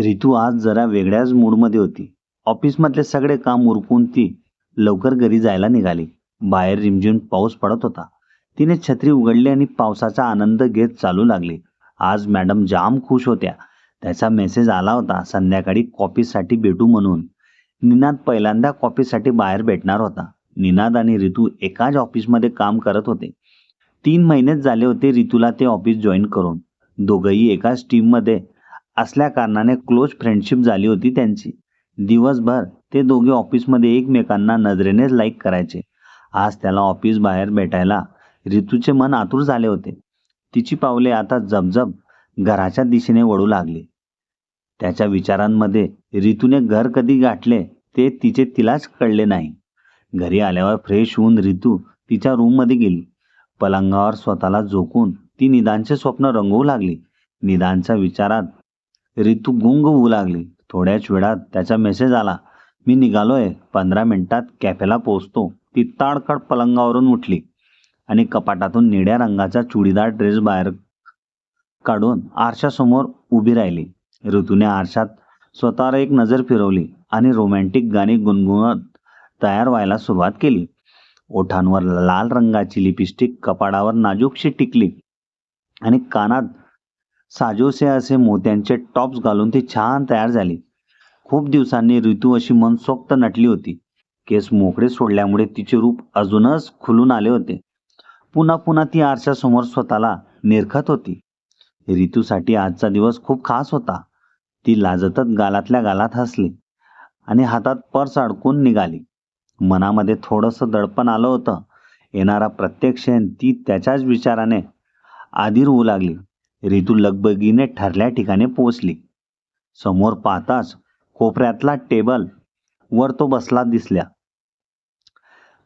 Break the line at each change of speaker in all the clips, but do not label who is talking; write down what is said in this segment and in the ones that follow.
रितू आज जरा वेगळ्याच मूडमध्ये होती. ऑफिसमधले सगळे काम उरकून ती लवकर घरी जायला निघाली. बाहेर रिमझिम पाऊस पडत होता. तिने छत्री उघडली आणि पावसाचा आनंद घेत चालू लागली. आज मॅडम जाम खुश होत्या. त्याचा मेसेज आला होता संध्याकाळी कॉफीसाठी भेटू म्हणून. निनाद पहिल्यांदा कॉफीसाठी बाहेर भेटणार होता. निनाद आणि रितू एकाच ऑफिसमध्ये काम करत होते. तीन महिनेच झाले होते रितूला ते ऑफिस जॉईन करून. दोघंही एकाच टीममध्ये असल्याकारणाने क्लोज फ्रेंडशिप झाली होती त्यांची. दिवसभर ते दोघे ऑफिसमध्ये एकमेकांना नजरेनेच लाईक करायचे. आज त्याला ऑफिस बाहेर भेटायला ऋतूचे मन आतुर झाले होते. तिची पावले आता जबजब घराच्या दिशेने वळू लागली. त्याच्या विचारांमध्ये ऋतूने घर कधी गाठले ते तिचे तिलाच कळले नाही. घरी आल्यावर फ्रेश होऊन रितू तिच्या रूममध्ये गेली. पलंगावर स्वतःला झोकून ती निदानचे स्वप्न रंगवू लागली. निदानच्या विचारात रितू गुंग होऊ लागली. थोड्याच वेळात त्याचा मेसेज आला. मी निघालोय. पंधरा मिनिटात कॅफेला पोहोचतो. ती ताडकड पलंगावरून उठली आणि कपाटातून निळ्या रंगाचा चुडीदार ड्रेस बाहेर काढून आरशासमोर उभी राहिली. ऋतूने आरशात स्वतःवर एक नजर फिरवली आणि रोमॅन्टिक गाणी गुणगुणत तयार व्हायला सुरुवात केली. ओठांवर लाल रंगाची लिपस्टिक कपाडावर नाजूकशी टिकली आणि कानात साजोसे असे मोत्यांचे टॉप्स घालून ती छान तयार झाली. खूप दिवसांनी ऋतू अशी मनसोक्त नटली होती. केस मोकळे सोडल्यामुळे तिचे रूप अजूनच खुलून आले होते. पुन्हा पुन्हा ती आरशासमोर स्वतःला निरखत होती. ऋतूसाठी आजचा दिवस खूप खास होता. ती लाजतच गालातल्या गालात हसली आणि हातात पर्स अडकून निघाली. मनामध्ये थोडंसं दडपण आलं होतं. येणारा प्रत्येक क्षण ती त्याच्याच विचाराने आधीर होऊ लागली. रितू लगबगीने ठरल्या ठिकाणी पोचली समोर पाहताच कोपऱ्यातला टेबल वर तो बसला दिसल्या.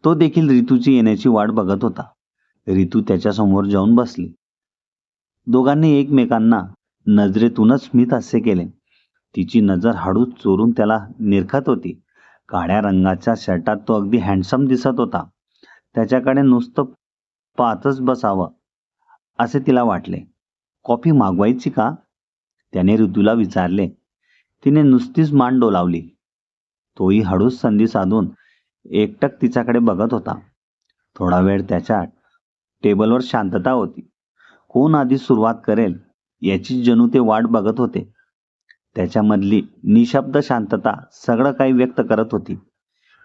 तो देखील ऋतूची येण्याची वाट बघत होता. रितू त्याच्यासमोर जाऊन बसली. दोघांनी एकमेकांना नजरेतूनच स्मित हास्य केले. तिची नजर हळूच चोरून त्याला निरखत होती. काळ्या रंगाच्या शर्टात तो अगदी हँडसम दिसत होता. त्याच्याकडे नुसतं पाहतच बसावं असे तिला वाटले. कॉफी मागवायची का? त्याने ऋतूला विचारले. तिने नुसतीच मान डोलावली तोही हळूच संधी साधून एकटक तिच्याकडे बघत होता. थोडा वेळ त्याच्या टेबलवर शांतता होती. कोण आधी सुरुवात करेल याची जणू ते वाट बघत होते. त्याच्यामधली निशब्द शांतता सगळं काही व्यक्त करत होती.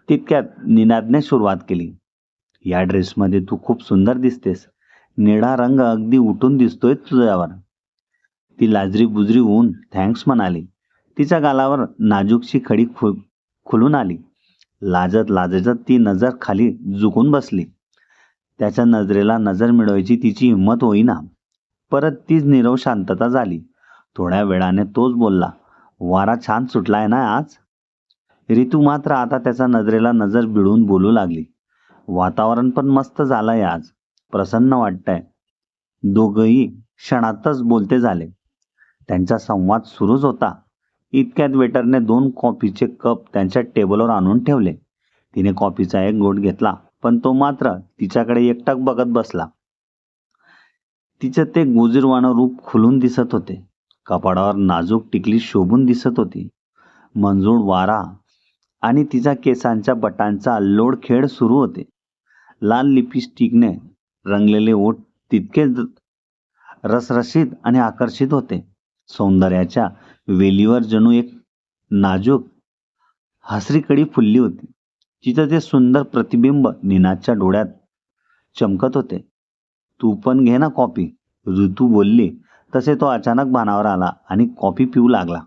तितक्यात निनादने सुरुवात केली. या ड्रेसमध्ये तू खूप सुंदर दिसतेस. निळा रंग अगदी उठून दिसतोय तुझ्यावर. ती लाजरी बुजरी होऊन थँक्स म्हणाली. तिच्या गालावर नाजूकशी खडी खु खुलून आली. लाजत लाजत ती नजर खाली झुकून बसली. त्याच्या नजरेला नजर मिळवायची तिची हिंमत होईना. परत तीच निरव शांतता झाली. थोड्या वेळाने तोच बोलला वारा छान सुटलाय ना आज? ऋतू मात्र आता त्याच्या नजरेला नजर भिडून बोलू लागली. वातावरण पण मस्त झालंय आज. प्रसन्न वाटतंय. दोघही क्षणातच बोलते झाले. त्यांचा संवाद सुरूच होता. इतक्यात वेटरने दोन कॉफीचे कप त्यांच्या टेबलवर आणून ठेवले. तिने कॉफीचा एक गोट घेतला पण तो मात्र तिच्याकडे एकटक बघत बसला. तिचं ते गोजीरवाणं रूप खुलून दिसत होते. कपाडावर नाजूक टिकली शोभून दिसत होती. मंजूळ वारा आणि तिच्या केसांच्या बटांचा लोड खेळ सुरू होते. लाल लिपस्टिकने रंगलेले ओठ तितकेच रसरशीत आणि आकर्षित होते. सौंदर्याच्या वेलीवर जणू एक नाजूक हसरी कडी फुलली होती. तिचं ते सुंदर प्रतिबिंब निनादच्या डोळ्यात चमकत होते. तू पण घे ना कॉपी ऋतू बोलली. तसे तो अचानक भानावर आला आणि कॉफी पिऊ लागला.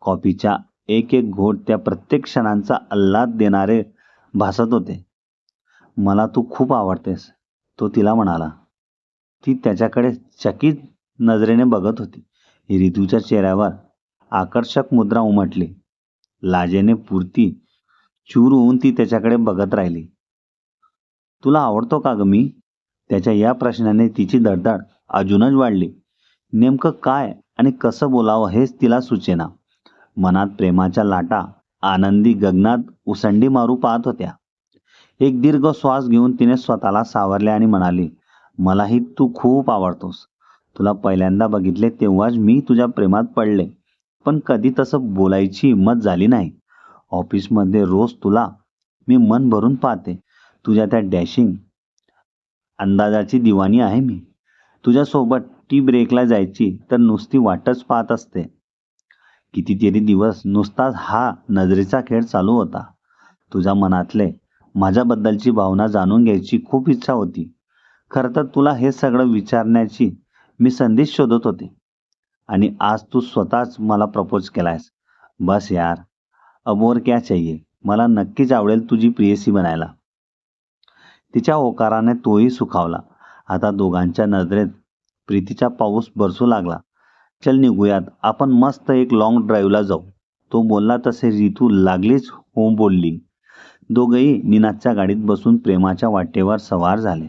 कॉफीच्या एक एक घोट त्या प्रत्येक क्षणांचा आल्हाद देणारे भासत होते. मला तू खूप आवडतेस. तो तिला म्हणाला ती त्याच्याकडे चकित नजरेने बघत होती. ऋतूच्या चेहऱ्यावर आकर्षक मुद्रा उमटली. लाजेने पुरती चूर होऊन ती त्याच्याकडे बघत राहिली. तुला आवडतो का ग मी? त्याच्या या प्रश्नाने तिची धडधड अजूनच वाढली. नेमकं काय आणि कसं बोलावं हेच तिला सुचेना. मनात प्रेमाच्या लाटा आनंदी गगनात उसंडी मारू पाहत होत्या. एक दीर्घ श्वास घेऊन तिने स्वतःला सावरले आणि म्हणाली मलाही तू खूप आवडतोस. तुला पहिल्यांदा बघितले तेव्हाच मी तुझ्या प्रेमात पडले. पण कधी तसं बोलायची हिंमत झाली नाही. ऑफिसमध्ये रोज तुला मी मन भरून पाहते. तुझ्या त्या डॅशिंग अंदाजाची दिवाणी आहे मी. तुझ्यासोबत टी ब्रेकला जायची तर नुसती वाटच पाहत असते. कितीतरी दिवस नुसताच हा नजरेचा खेळ चालू होता. तुझ्या मनातले माझ्याबद्दलची भावना जाणून घ्यायची खूप इच्छा होती. खरं तर तुला हे सगळं विचारण्याची मी संधी शोधत होते. आणि आज तू स्वतःच मला प्रपोज केलायस. बस यार. अब और क्या चाहिए? मला नक्कीच आवडेल तुझी प्रियसी बनायला. तिच्या होकाराने तोही सुखावला. आता दोघांच्या नजरेत प्रीतीचा पाऊस बरसू लागला. चल निघूयात. आपण मस्त एक लॉंग ड्राईव्हला जाऊ. तो बोलला तसे रितू लागलीच हो बोलली. दोघेही निनादच्या गाडीत बसून प्रेमाच्या वाटेवर सवार झाले.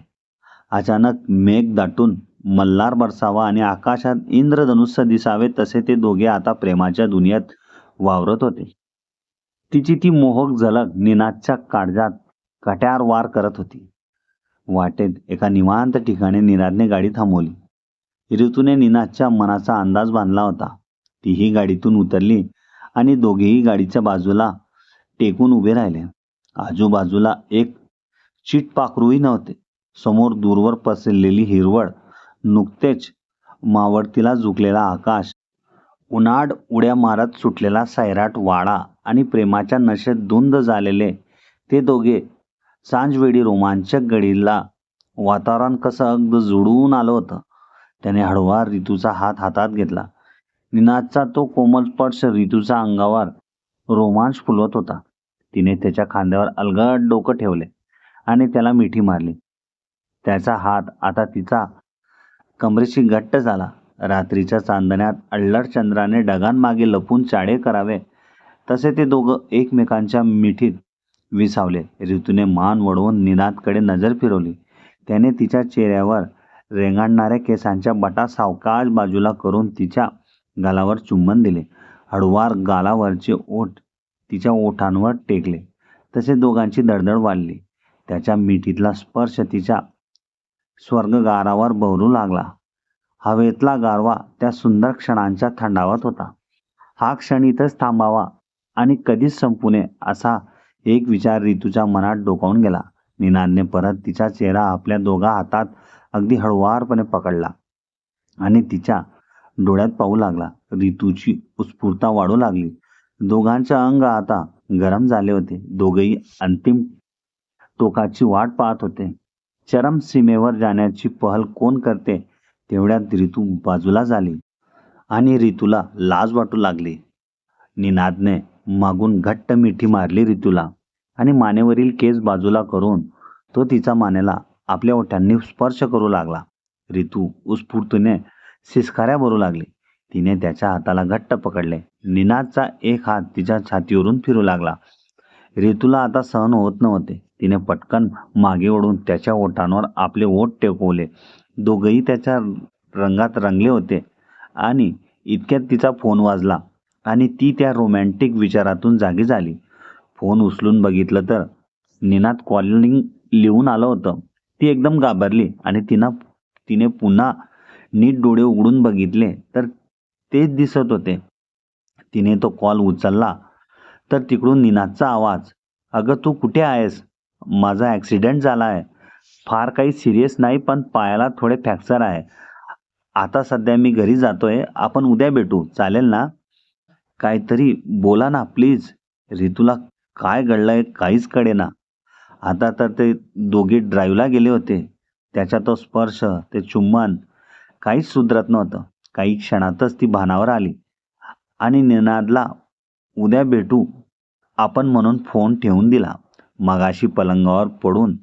अचानक मेघ दाटून मल्हार बरसावा आणि आकाशात इंद्रधनुष्य दिसावे तसे ते दोघे आता प्रेमाच्या दुनियेत वावरत होते. तिची ती मोहक झलक निनादच्या काळजात कट्यार वार करत होती. वाटेत एका निवांत ठिकाणी निनादने गाडी थांबवली. ऋतूने निनादच्या मनाचा अंदाज बांधला होता. तीही गाडीतून उतरली आणि दोघेही गाडीच्या बाजूला टेकून उभे राहिले. आजूबाजूला एक चिटपाखरूही नव्हते. समोर दूरवर पसरलेली हिरवळ नुकतेच मावळतीला झुकलेला आकाश उन्हाड उड्या मारत सुटलेला सैराट वाडा आणि प्रेमाच्या नशेत धुंद झालेले ते दोघे सांजवेळी रोमांचक गडीला वातावरण कसं अगदी जुळून आलं होतं. त्याने हळवा ऋतूचा हात हातात घेतला. निनादचा तो कोमल स्पर्श अंगावर रोमांच फुलवत होता. तिने त्याच्या खांद्यावर अलगद डोकं ठेवले आणि त्याला मिठी मारली. त्याचा हात आता तिचा कमरेशी घट्ट झाला. रात्रीच्या चांदण्यात अल्लड चंद्राने ढगांमागे लपून चाडे करावे तसे ते दोघं एकमेकांच्या मिठीत विसावले. ऋतूने मान वळवून निनादकडे नजर फिरवली. त्याने तिच्या चेहऱ्यावर रेंगाणणाऱ्या केसांच्या बटा सावकाश बाजूला करून तिच्या गालावर चुंबन दिले. हळुवार गालावरचे ओठ तिच्या ओठांवर टेकले. तसे दोघांची दडदड वाढली. त्याच्या मिठीतला स्पर्श तिच्या स्वर्गगारावर बहरू लागला. हवेतला गारवा त्या सुंदर क्षणांच्या थंडावत होता. हा क्षण इथंच थांबावा आणि कधीच संपू नये असा एक विचार ऋतूच्या मनात डोकावून गेला. निनादने परत तिचा चेहरा आपल्या दोघा हातात अगदी हळुवारपणे पकडला आणि तिच्या डोळ्यात पाहू लागला. ऋतूची उत्स्फूर्ता वाढू लागली. दोघांचे अंग आता गरम झाले होते. दोघेही अंतिम टोकाची वाट पाहत होते. चरम सीमेवर जाण्याची पहल कोण करते? तेवढ्यात ऋतू बाजूला झाली आणि ऋतूला लाज वाटू लागली. निनादने मागून घट्ट मिठी मारली ऋतूला आणि मानेवरील केस बाजूला करून तो तिचा मानेला आपल्या ओठांनी स्पर्श करू लागला. ऋतू उत्स्फूर्तीने सिस्काऱ्या भरू लागली. तिने त्याच्या हाताला घट्ट पकडले. निनादचा एक हात तिच्या छातीवरून फिरू लागला. ऋतूला आता सहन होत नव्हते. तिने पटकन मागे ओढून त्याच्या ओठांवर आपले ओठ टेकवले. दोघंही त्याच्या रंगात रंगले होते आणि इतक्यात तिचा फोन वाजला आणि ती त्या रोमॅन्टिक विचारातून जागी झाली. फोन उचलून बघितलं तर निनाद कॉलिंग लिहून आलं होतं. ती एकदम घाबरली आणि तिनं तिने पुन्हा नीट डोळे उघडून बघितले तर तेच दिसत होते. तिने तो कॉल उचलला. तर तिकडून निनादचा आवाज अगं तू कुठे आहेस? माझा ॲक्सिडेंट झाला आहे फार काही सिरियस नाही पण पायाला थोडे फ्रॅक्चर आहे. आता सध्या मी घरी जातोय. आपण उद्या भेटू. चालेल ना? काहीतरी बोला ना प्लीज. रितूला काय घडलंय काहीच कळे ना. आता तर ते दोघे ड्राईव्हला गेले होते. त्याचा तो स्पर्श ते चुंबन काहीच सुधरत नव्हतं. काही क्षणातच ती भानावर आली. आणि निनादला उद्या भेटू. आपण म्हणून फोन ठेवून दिला. मगाशी पलंगावर पडून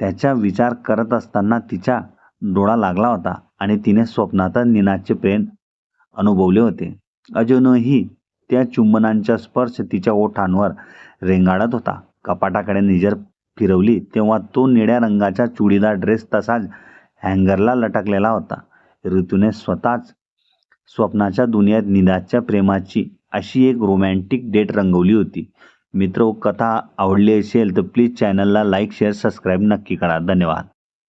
त्याचा विचार करत असताना तिचा डोळा लागला होता आणि तिने स्वप्नातच निनादचे प्रेम अनुभवले होते. अजूनही त्या चुंबनांचा स्पर्श तिच्या ओठांवर रेंगाळत होता. कपाटाकडे निजर फिरवली तेव्हा तो निळ्या रंगाचा चुडीदार ड्रेस तसाच हँगरला लटकलेला होता. ऋतूने स्वतःच स्वप्नाच्या दुनियेत निदाच्या प्रेमाची अशी एक रोमॅन्टिक डेट रंगवली होती. मित्र कथा आवडली असेल तर प्लीज चॅनलला लाईक शेअर सबस्क्राईब नक्की करा. धन्यवाद.